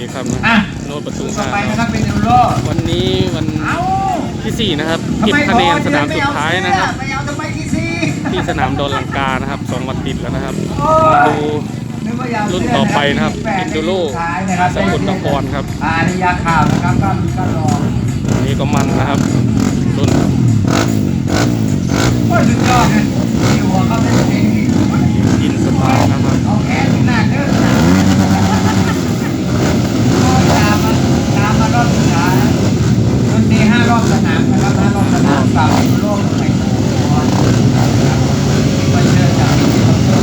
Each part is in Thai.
อีกครับนะอะโน้ตประตูต่อห้าไปคนะรับครับเป็นเอลโลวันนี้วันเอ้าที่สี่นะครับทำเก็บไมคะแนนพอสนามสุดท้ายนะครับไม่เอาทำไมที่สี่ที่สนามโดนลังกานะครับสองวันติดแล้วนะครับโอ้มายดูนึกว่ายาวรุ่นต่อไปนะครับแปดอินโดโลท้ายนะครับสกลนครครับอ่าในยาข่าวนะครับก็มีก็รออันนี้ก็มันนะครับรุ่นโอ้ยสุดยอดเลยมีหัวเขาเป็นเองกินสตาร์นะครับ เอาแขนที่หน้าเด้อหนาโอ้ยตามมาตามมารอบสุดท้ายรุ่นนี้ห้ารอบสนามนะครับห้ารอบสนามฝากโลกแข่งขันนะครับไปเจอจากที่ต้องเจอ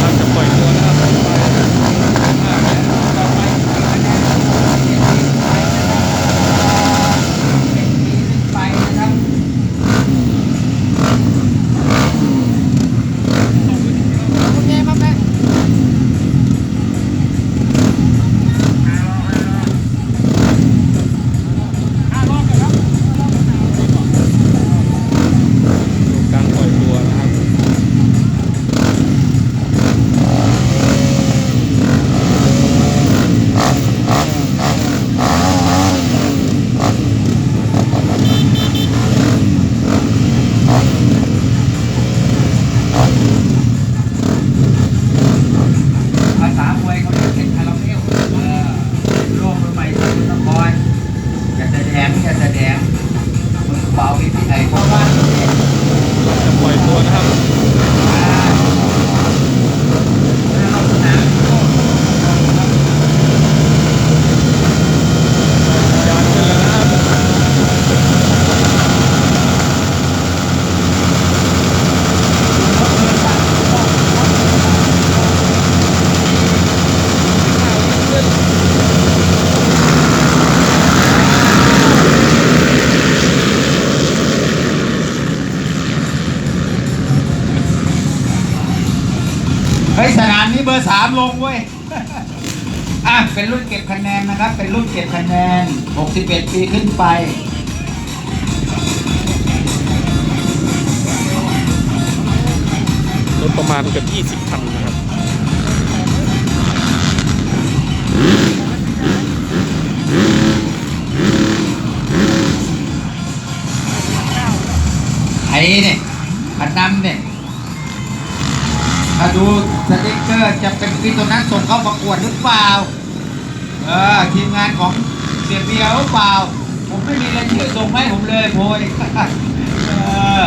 เราจะปล่อยตัวนะครับ ต่อไปคะแนนเจ็ดสิบไปนะครับ ดูการปล่อยตัวนะครับ ภาษามวยเขาเรียกเป็นคาราเมลเออโลกใหม่สมุทรสาครอย่าแสดงอย่าแสดงมือเบาวิธีไหนเพราะว่าเนี่ย เราจะปล่อยตัว นะครับ นามนี้เบอร์สามลงเว้ย อะ เป็นรุ่นเก็บคะแนนนะครับ เป็นรุ่นเก็บคะแนน 61 ปีขึ้นไป รถประมาณเกือบ20คันนะครับไอ้เนี่ยพันนำเนี่ย ถ้าดูสติ๊กเกอร์จะเป็นพี่ตัวนั้นส่งเข้าประกวดหรือเปล่า เออทีมงานของเสียเบียร์หรือเปล่า ผมไม่มีรายชื่อส่งให้ผมเลยโพยเออ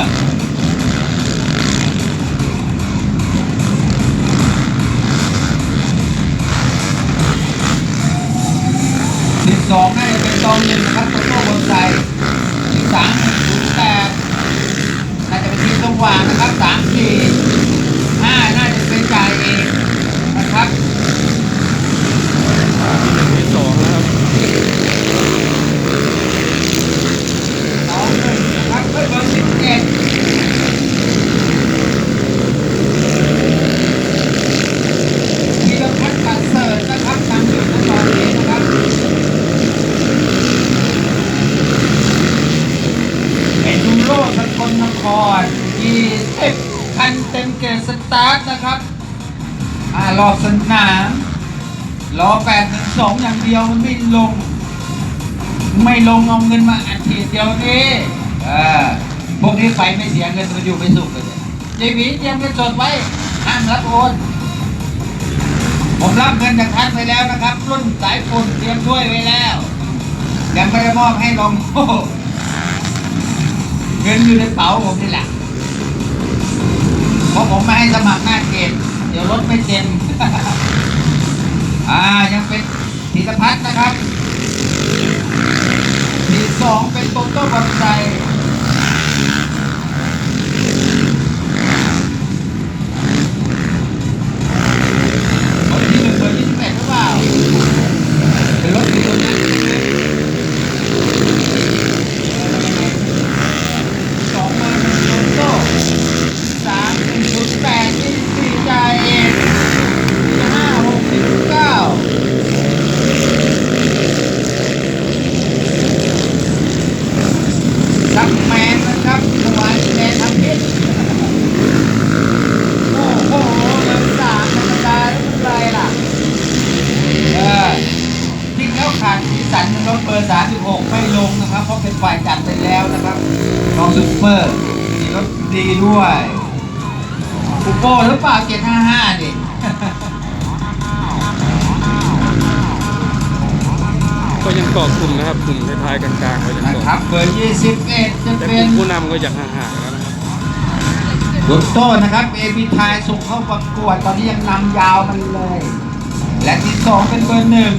สิบสองน่าจะเป็นตองหนึ่งนะครับโตโต้บนไซสิบสามศูนย์แปด น่าจะเป็นทีมสว่างนะครับสามสี่ห้าน่าจะเป็นจ่ายเองนะครับ ที่สองนะครับ สองหนึ่งนะครับเบอร์สิบเอ็ดธีรพัฒน์ประเสริฐนะครับนำอยู่ในตอนนี้นะครับเป็นดูโรสกลนครยี่สิบคัน เต็มเกรดสตาร์ทนะครับอ่ารอบสนามรอแปดหนึ่งสองอย่างเดียวมันไม่ลง ไม่ลงเอาเงินมาอัดฉีดเดียวนี้พวกนี้ไปไม่เสียเงินมันอยู่ไม่สุขเลยเจวีเตรียมเงินสดไว้ห้ามรับโอนผมรับเงินจากท่านไปแล้วนะครับ รุ่นสายฝนเตรียมถ้วยไว้แล้ว ยังไม่ได้มอบให้ลงโอ้โเงินอยู่ในเป๋าผมนี่แหละ เพราะผมไม่ให้สมัครหน้าเกตเดี๋ยวรถไม่เต็ม อ่ายังเป็นธีรพัฒน์นะครับทีสองเป็นโตโต้บอลไซคนที่หนึ่งเบอร์ยี่สิบแปดหรือเปล่า เป็นรถสีตัวนั้นสองมาเป็นโตโต้ สามหนึ่งศูนย์แปดยี่สิบสี่จ่ายเองห้าหกสิบเก้าสัก สันรถเบอร์36 ไม่ลงนะครับ เพราะเป็นฝ่ายจัดไปแล้วนะครับน้องซุปเปอร์มีรถ ดีด้วยปูโป้หรือเปล่า755ดิก็ยังเกาะกลุ่มนะครับกลุ่มท้ายๆกลางๆก็ยังนะเกาะครับเบอร์21จะแต่กเป็ลุ่น มผู้นำก็ยังห่างๆแล้วนะครับบุตโต้นะครับเอพีทายส่งเข้าประกวดตอนนี้ยังนำยาวมันเลย และที่สองเป็นเบอร์หนึ่ง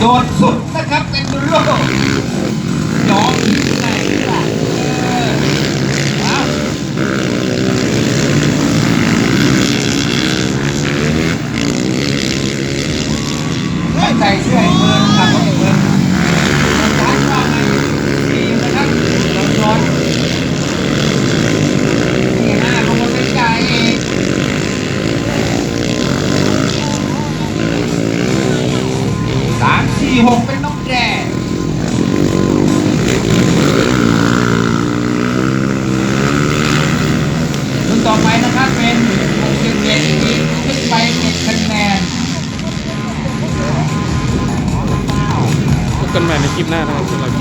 โดดสุดนะครับเป็นดูโรยอมที่ไหนล่ะเออว้าว ไม่ใส่เสื้อให้เบิร์นขับรถให้เบิร์นร้านว่าไงดีนะครับร้อนร้อนนี่ห้าลงมาเป็นจ่ายเองสามสี่หกเป็นน้องแดงรุ่นต่อไปนะครับเป็นหกสิบเจ็ดอีกขึ้นไปเจ็ดคะแนน พบกัน ใหม่ในคลิปหน้านะครับสำหรับ